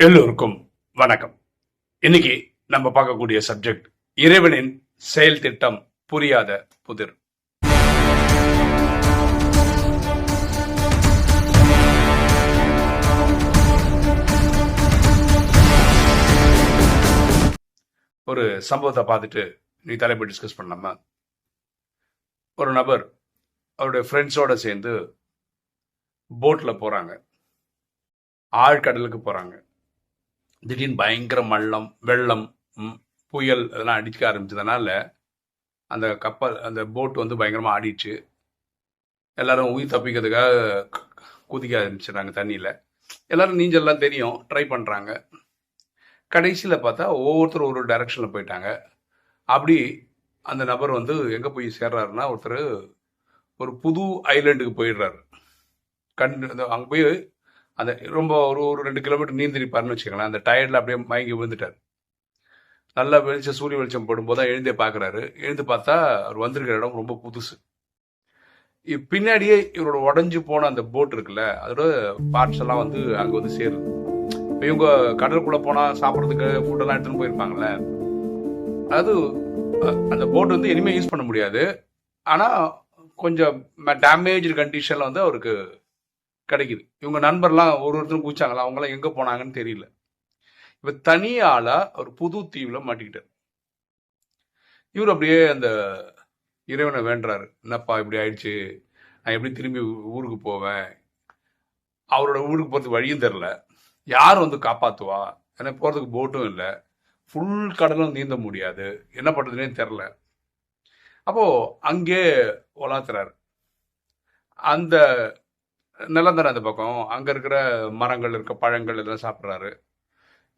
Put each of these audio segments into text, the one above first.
எல்லோருக்கும் வணக்கம். இன்னைக்கு நம்ம பார்க்கக்கூடிய சப்ஜெக்ட் இறைவனின் செயல் திட்டம் புரியாத புதிர். ஒரு சம்பவத்தை பார்த்துட்டு நீ தலைப்பு டிஸ்கஸ் பண்ணலாமா? ஒரு நபர் அவருடைய ஃப்ரெண்ட்ஸோட சேர்ந்து போட்டில் போகிறாங்க ஆழ்கடலுக்கு போகிறாங்க திடீர்னு பயங்கர மள்ளம் வெள்ளம் புயல் அதெல்லாம் அடிக்க ஆரம்பிச்சதுனால அந்த கப்பல் அந்த போட் வந்து பயங்கரமாக ஆடிச்சு எல்லாரும் உயிர் தப்பிக்கிறதுக்காக குதிக்க ஆரம்பிச்சிடுறாங்க தண்ணியில். எல்லாரும் நீஞ்சல்லாம் தெரியும் ட்ரை பண்ணுறாங்க கடைசியில் பார்த்தா ஒவ்வொருத்தரும் ஒரு டைரக்ஷனில் போயிட்டாங்க. அப்படி அந்த நபர் வந்து எங்கே போய் சேர்றாருன்னா ஒருத்தர் ஒரு புது ஐலண்டுக்கு போயிடுறாரு. கண் அங்கே போய் அந்த ரொம்ப ஒரு ஒரு ரெண்டு கிலோமீட்டர் நீந்திருப்பாருன்னு வச்சுக்கோங்களேன். அந்த டயர்டில் அப்படியே மயங்கி விழுந்துட்டார். நல்லா வெளிச்சம் சூரிய வெளிச்சம் போடும்போது தான் எழுந்தே பார்க்குறாரு. எழுந்து பார்த்தா அவர் வந்திருக்கிற இடம் ரொம்ப புதுசு. பின்னாடியே இவரோட உடஞ்சு போன அந்த போட் இருக்குல்ல அதோட பார்ட்ஸ் எல்லாம் வந்து அங்கே வந்து சேருது. இப்போ இவங்க கடலுக்குள்ளே போனால் சாப்பிட்றதுக்கு ஃபுட்டெல்லாம் எடுத்துன்னு போயிருப்பாங்கல்ல. அது அந்த போட் வந்து இனிமேல் யூஸ் பண்ண முடியாது. ஆனால் கொஞ்சம் டேமேஜ் கண்டிஷனில் வந்து அவருக்கு கிடைக்குது. இவங்க நண்பர்லாம் ஒரு ஒருத்தரும் கூச்சாங்களா அவங்களாம் எங்கே போனாங்கன்னு தெரியல. இப்போ தனியாளாக ஒரு புது தீவில் மாட்டிக்கிட்டார். இவர் அப்படியே அந்த இறைவனை வேண்டுறாரு. என்னப்பா இப்படி ஆயிடுச்சு? நான் எப்படி திரும்பி ஊருக்கு போவேன்? அவரோட ஊருக்கு போகிறதுக்கு வழியும் தெரில யார் வந்து காப்பாற்றுவா ஏன்னா போகிறதுக்கு போட்டும் இல்லை. ஃபுல் கடலும் நீந்த முடியாது. என்ன பண்ணுறதுனே தெரில அப்போது அங்கே உலாத்துறாரு. அந்த நிலம் தானே அந்த பக்கம். அங்கே இருக்கிற மரங்கள் இருக்க பழங்கள் எல்லாம் சாப்பிட்றாரு.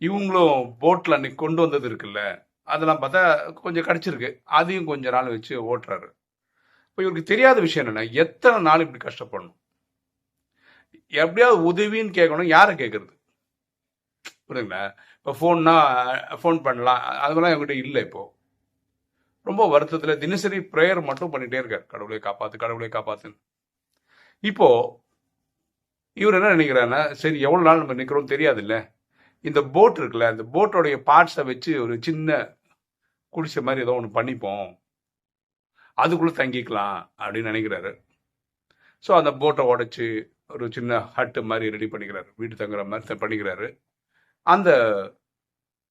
இவங்களும் போட்டில் அன்னைக்கு கொண்டு வந்தது இருக்குல்ல அதெல்லாம் பார்த்தா கொஞ்சம் கிடச்சிருக்கு. அதையும் கொஞ்ச நாள் வச்சு ஓட்டுறாரு. இப்போ இவருக்கு தெரியாத விஷயம் என்னென்னா எத்தனை நாள் இப்படி கஷ்டப்படணும்? எப்படியாவது உதவின்னு கேட்கணும் யாரை கேட்கறது? புரியுதுங்களா? இப்போ ஃபோன்னா ஃபோன் பண்ணலாம். அதெல்லாம் என்கிட்ட இல்லை இப்போது ரொம்ப வருத்தத்தில் தினசரி ப்ரேயர் மட்டும் பண்ணிட்டே இருக்கார். கடவுளை காப்பாத்து கடவுளை காப்பாற்றுன்னு இப்போது இவர் என்ன நினைக்கிறாருன்னா சரி எவ்வளோ நாள் நம்ம நிற்கிறோம் தெரியாதுல்ல. இந்த போட் இருக்குல்ல இந்த போட்டோடைய பார்ட்ஸை வச்சு ஒரு சின்ன குடிச்ச மாதிரி ஏதோ ஒன்று பண்ணிப்போம். அதுக்குள்ளே தங்கிக்கலாம் அப்படின்னு நினைக்கிறாரு. ஸோ அந்த போட்டை உடச்சி ஒரு சின்ன ஹட்டு மாதிரி ரெடி பண்ணிக்கிறாரு. வீடு தங்குற மாதிரி பண்ணிக்கிறாரு. அந்த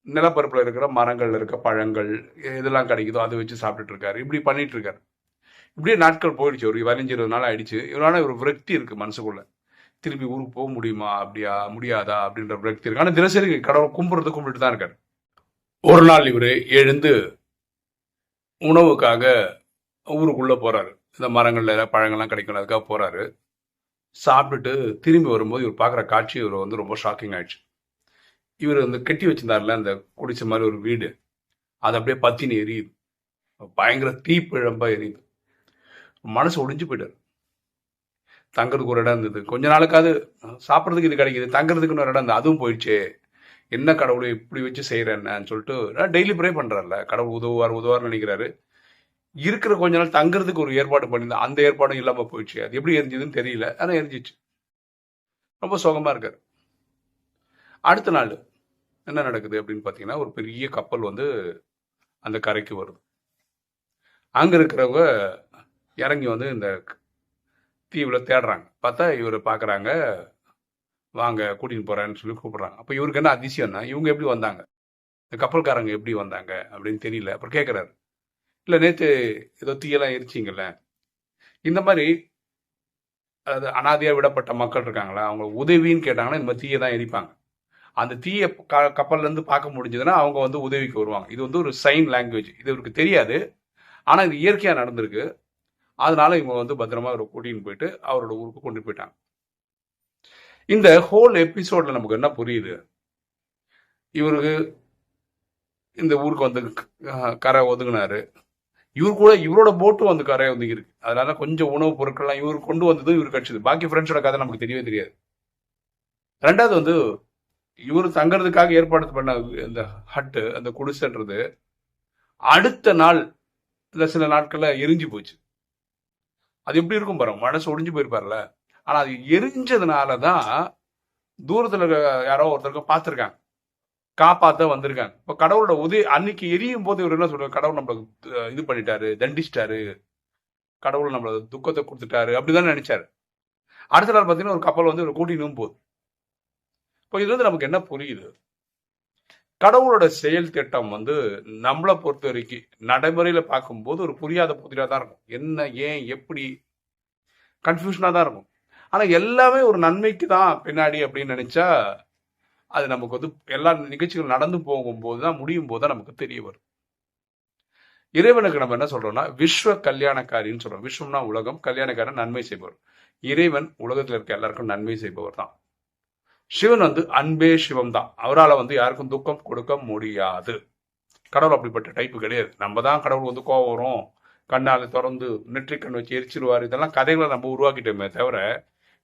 நிலப்பரப்பில் இருக்கிற மரங்கள் இருக்க பழங்கள் இதெல்லாம் கிடைக்குதோ அதை வச்சு சாப்பிட்டுட்டு இருக்காரு. இப்படி பண்ணிட்டு இருக்காரு. இப்படியே நாட்கள் போயிடுச்சு. ஒரு பதினஞ்சு இருபது நாள் ஆயிடுச்சு. இவரான ஒரு விரக்தி இருக்குது மனசுக்குள்ளே. திரும்பி ஊருக்கு போக முடியுமா அப்படியா முடியாதா அப்படின்ற பிரக்தி இருக்கு ஆனால் தினசரி கடவுள் கும்பிடுறது கும்பிட்டு தான் இருக்காரு. ஒரு நாள் இவர் எழுந்து உணவுக்காக ஊருக்குள்ள போறாரு. இந்த மரங்கள்ல பழங்கள்லாம் கிடைக்கணும் அதுக்காக போறாரு. சாப்பிட்டுட்டு திரும்பி வரும்போது இவர் பார்க்குற காட்சி இவர் வந்து ரொம்ப ஷாக்கிங் ஆயிடுச்சு. இவர் வந்து கட்டி வச்சிருந்தாருல அந்த குடிச்ச மாதிரி ஒரு வீடு. அது அப்படியே பத்தினி எரியுது. பயங்கர தீப்பிழம்பாக எரியுது. மனசு ஒடிஞ்சு போயிட்டாரு. தங்கிறதுக்கு ஒரு இடம் இருந்தது. கொஞ்ச நாளுக்காவது சாப்பிட்றதுக்கு இது கிடைக்குது தங்கறதுக்கு ஒரு இடம் இருந்தது. அதுவும் போயிடுச்சு. என்ன கடவுளை இப்படி வச்சு செய்கிறேன்னு சொல்லிட்டு டெய்லி ப்ரே பண்ணுறாருல கடவுள் உதவுவார் உதவார்னு நினைக்கிறாரு. இருக்கிற கொஞ்ச நாள் தங்குறதுக்கு ஒரு ஏற்பாடு பண்ணியிருந்தேன். அந்த ஏற்பாடும் இல்லாமல் போயிடுச்சு. அது எப்படி எரிஞ்சதுன்னு தெரியல. ஆனால் எரிஞ்சிச்சு. ரொம்ப சோகமாக இருக்கார். அடுத்த நாள் என்ன நடக்குது அப்படின்னு பார்த்தீங்கன்னா ஒரு பெரிய கப்பல் வந்து அந்த கரைக்கு வருது. அங்கே இருக்கிறவங்க இறங்கி வந்து இந்த தீவுல தேடுறாங்க. பார்த்தா இவரை பார்க்குறாங்க வாங்க கூட்டின்னு போகிறேன்னு சொல்லி கூப்பிட்றாங்க. அப்போ இவருக்கு என்ன அதிசயம்னா இவங்க எப்படி வந்தாங்க? இந்த கப்பல்காரங்க எப்படி வந்தாங்க? அப்படின்னு தெரியல. அப்புறம் கேட்குறாரு இல்லை நேற்று ஏதோ தீயெல்லாம் எரிச்சிங்கல்ல? இந்த மாதிரி அதாவது அனாதையாக விடப்பட்ட மக்கள் இருக்காங்களா அவங்க உதவின்னு கேட்டாங்கன்னா இந்த மாதிரி தீயை தான் எரிப்பாங்க. அந்த தீயை க கப்பல்லேருந்து பார்க்க முடிஞ்சதுன்னா அவங்க வந்து உதவிக்கு வருவாங்க. இது வந்து ஒரு சைன் லாங்குவேஜ் இது இவருக்கு தெரியாது. ஆனால் இது இயற்கையாக நடந்திருக்கு. அதனால இவங்க வந்து பத்திரமா அவரை கூட்டின்னு போயிட்டு அவரோட ஊருக்கு கொண்டு போயிட்டாங்க. இந்த ஹோல் எபிசோட்ல நமக்கு என்ன புரியுது? இவருக்கு இந்த ஊருக்கு வந்து கரை ஒதுங்கினாரு இவர் கூட இவரோட போட்டும் வந்து கரை ஒதுங்கிருக்கு அதனால கொஞ்சம் உணவுப் பொருட்கள்லாம் இவர் கொண்டு வந்ததும் இவர் கட்சிது பாக்கி ஃப்ரெண்ட்ஸோட கதை நமக்கு தெரியவே தெரியாது. ரெண்டாவது வந்து இவர் தங்கறதுக்காக ஏற்பாடு பண்ண இந்த ஹட்டு அந்த குடிசைன்றது அடுத்த நாள் இந்த சில நாட்களில் எரிஞ்சு போச்சு. அது எப்படி இருக்கும் பாருங்க மனசு ஒடிஞ்சு போயிருப்பார்ல ஆனால் அது எரிஞ்சதுனால தான் தூரத்தில் இருக்க யாரோ ஒருத்தருக்கு பார்த்துருக்காங்க. காப்பாற்ற வந்திருக்காங்க. இப்போ கடவுளோட உதவி அன்னைக்கு எரியும் போது இவர் என்ன சொல்றாரு? கடவுள் நம்மளுக்கு இது பண்ணிட்டாரு தண்டிச்சிட்டாரு. கடவுள் நம்மளோட துக்கத்தை கொடுத்துட்டாரு அப்படிதான் நினைச்சாரு. அடுத்த நாள் பார்த்தீங்கன்னா ஒரு கப்பல் வந்து இவர் கூட்டினும் போகுது. இப்போ இது வந்து நமக்கு என்ன புரியுது? கடவுளோட செயல் திட்டம் வந்து நம்மளை பொறுத்த வரைக்கும் நடைமுறையில பார்க்கும்போது ஒரு புரியாத புதிராக தான் இருக்கும். என்ன ஏன் எப்படி? கன்ஃபியூஷனாக தான் இருக்கும். ஆனால் எல்லாமே ஒரு நன்மைக்கு தான் பின்னாடி அப்படின்னு நினைச்சா அது நமக்கு வந்து எல்லா நிகழ்ச்சிகள் நடந்து போகும்போது தான் முடியும் போது தான் நமக்கு தெரிய வரும். இறைவனுக்கு நம்ம என்ன சொல்றோம்னா விஸ்வ கல்யாணக்காரின்னு சொல்றோம். விஸ்வம்னா உலகம் கல்யாணக்காரன் நன்மை செய்பவர். இறைவன் உலகத்தில் இருக்க எல்லாருக்கும் நன்மை செய்பவர் தான். சிவன் வந்து அன்பே சிவம் தான் அவரால் வந்து யாருக்கும் துக்கம் கொடுக்க முடியாது. கடவுள் அப்படிப்பட்ட டைப்பு கிடையாது. நம்ம தான் கடவுள் வந்து கோவம் வரும். கண்ணால் திறந்து நெற்றி கண் வச்சு எரிச்சிருவார். இதெல்லாம் கதைகளை நம்ம உருவாக்கிட்டோமே தவிர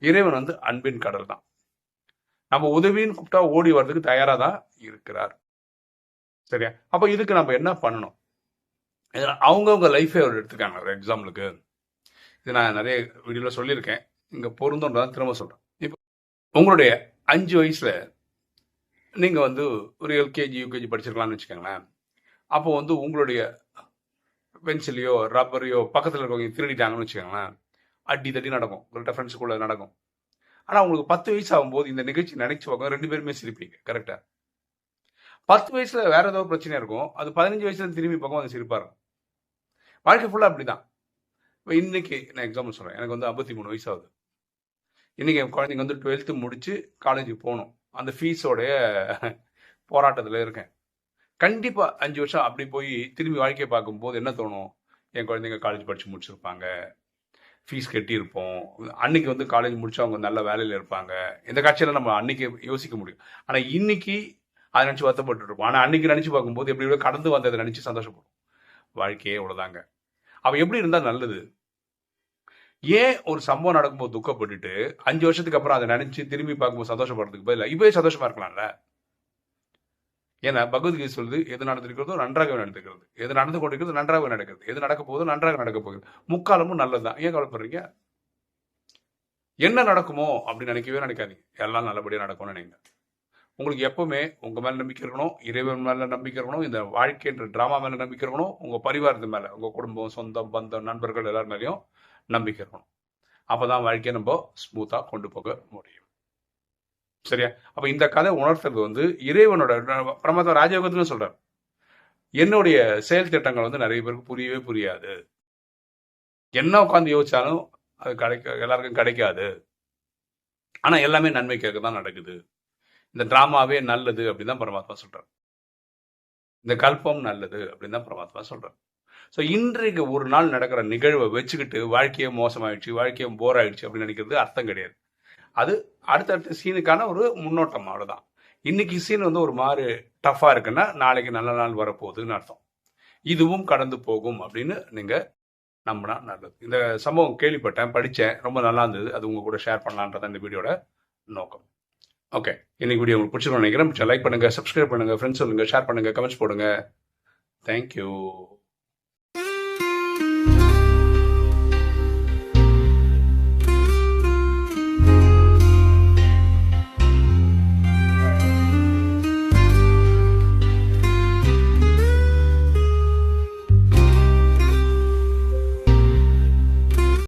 இறைவன் வந்து அன்பின் கடல் தான் நம்ம உதவின்னு கூப்பிட்டா ஓடி வர்றதுக்கு தயாராக தான் இருக்கிறார். சரியா? அப்போ இதுக்கு நம்ம என்ன பண்ணணும்? இதுல அவங்கவுங்க லைஃபே அவர் எடுத்துக்காங்க. ஒரு எக்ஸாம்பிளுக்கு இது நான் நிறைய வீடியோவில் சொல்லியிருக்கேன். இங்கே பொருந்தோன்றதான் திரும்ப சொல்கிறேன் இப்போ உங்களுடைய அஞ்சு வயசில் நீங்கள் வந்து ஒரு எல்கேஜி யூகேஜி படிச்சிருக்கலாம்னு வச்சுக்கோங்களேன். அப்போ வந்து உங்களுடைய பென்சிலையோ ரப்பரையோ பக்கத்தில் இருக்கவங்க திருடிட்டாங்கன்னு வச்சுக்கோங்களேன். அடி தட்டி நடக்கும். உங்கள்கிட்ட ஃப்ரெண்ட்ஸுக்குள்ள நடக்கும். ஆனால் உங்களுக்கு பத்து வயசு ஆகும்போது இந்த நிகழ்ச்சி நினைச்சு பார்க்க ரெண்டு பேருமே சிரிப்பீங்க கரெக்டாக பத்து வயசில் வேற ஏதோ ஒரு பிரச்சனை இருக்கும். அது பதினஞ்சு வயசுல திரும்பி பக்கம் அது சிரிப்பாக இருக்கும். வாழ்க்கை ஃபுல்லாக அப்படிதான். இப்போ இன்னைக்கு நான் எக்ஸாம்பிள் சொல்கிறேன் எனக்கு வந்து ஐம்பத்தி மூணு வயசு ஆகுது. இன்றைக்கி என் குழந்தைங்க வந்து டுவெல்த்து முடித்து காலேஜுக்கு போகணும். அந்த ஃபீஸோடைய போராட்டத்தில் இருக்கேன். கண்டிப்பாக அஞ்சு வருஷம் அப்படி போய் திரும்பி வாழ்க்கையை பார்க்கும்போது என்ன தோணும்? என் குழந்தைங்க காலேஜ் படித்து முடிச்சிருப்பாங்க. ஃபீஸ் கட்டியிருப்போம். அன்னைக்கு வந்து காலேஜ் முடிச்சு அவங்க நல்ல வேலையில் இருப்பாங்க. இந்த காட்சியில் நம்ம அன்னைக்கு யோசிக்க முடியும். ஆனால் இன்னைக்கு அதை நினச்சி வருத்தப்பட்டு இருப்போம். ஆனால் அன்னைக்கு நினச்சி பார்க்கும்போது எப்படி கடந்து வந்ததை நினச்சி சந்தோஷப்படும் வாழ்க்கையே இவ்வளோதாங்க அவள் எப்படி இருந்தால் நல்லது? ஏன் ஒரு சம்பவம் நடக்கும்போது துக்கப்பட்டுட்டு அஞ்சு வருஷத்துக்கு அப்புறம் அதை நினைச்சு திரும்பி பார்க்கும்போது சந்தோஷப்படுறதுக்கு பதிலா இப்பவே சந்தோஷமா இருக்கலாம்ல? ஏன்னா பகவத்கீதை சொல்லுது எது நடந்திருக்கிறதோ நன்றாக நடந்துக்கிறது எது நடந்து கொண்டிருக்கிறது நன்றாக நடக்கிறது. எது நடக்க போகுதோ நன்றாக நடக்க போகுது. முக்காலமும் நல்லதுதான். ஏன் கவலைப்படுறீங்க? என்ன நடக்குமோ அப்படின்னு நினைக்கவே நினைக்காதீங்க. எல்லாம் நல்லபடியா நடக்கும்னு நினைங்க. உங்களுக்கு எப்பவுமே உங்க மேல நம்பிக்கை இருக்கணும் இறைவன் மேல நம்பிக்கை இருக்கணும் இந்த வாழ்க்கைன்ற டிராமா மேல நம்பிக்கை இருக்கணும் உங்க பரிவாரத்து மேல உங்க குடும்பம் சொந்தம் பந்தம் நண்பர்கள் எல்லார் மேலேயும். நம்பிக்கை இருக்கணும் அப்போ தான் வாழ்க்கையை நம்ம ஸ்மூத்தாக கொண்டு போக முடியும். சரியா? அப்போ இந்த கதை உணர்த்துறது வந்து இறைவனோட பிரமத ராஜயோகத்துன்னு சொல்கிறார் என்னுடைய செயல் திட்டங்கள் வந்து நிறைய பேருக்கு புரியவே புரியாது. என்ன உட்காந்து யோசிச்சாலும் அது கிடைக்க எல்லாருக்கும் கிடைக்காது. ஆனால் எல்லாமே நன்மைக்காக தான் நடக்குது. இந்த ட்ராமாவே நல்லது அப்படின்னு தான் பரமாத்மா சொல்கிறார் இந்த கல்பம் நல்லது அப்படின்னு தான் பரமாத்மா சொல்கிறார் ஸோ இன்றைக்கு ஒரு நாள் நடக்கிற நிகழ்வை வச்சுக்கிட்டு வாழ்க்கையே மோசமாயிடுச்சு வாழ்க்கையே போர் ஆயிடுச்சு அப்படின்னு நினைக்கிறது அர்த்தம் கிடையாது. அது அடுத்தடுத்த சீனுக்கான ஒரு முன்னோட்டம் அவ்வளோதான் இன்னைக்கு சீன் வந்து ஒரு மாதிரி டஃப்பாக இருக்குன்னா நாளைக்கு நல்ல நாள் வரப்போகுதுன்னு அர்த்தம். இதுவும் கடந்து போகும் அப்படின்னு நீங்கள் நம்பினா நல்லது. இந்த சம்பவம் கேள்விப்பட்டேன் படித்தேன் ரொம்ப நல்லா இருந்தது. அது உங்கள் கூட ஷேர் பண்ணலான்றதான் இந்த வீடியோட நோக்கம். ஓகே இன்னைக்கு வீடியோ உங்களுக்கு பிடிச்சிருக்கோம் நினைக்கிறேன். லைக் பண்ணுங்கள் சப்ஸ்கிரைப் பண்ணுங்க ஃப்ரெண்ட்ஸ் சொல்லுங்க ஷேர் பண்ணுங்கள் கமெண்ட்ஸ் போடுங்க. தேங்க்யூ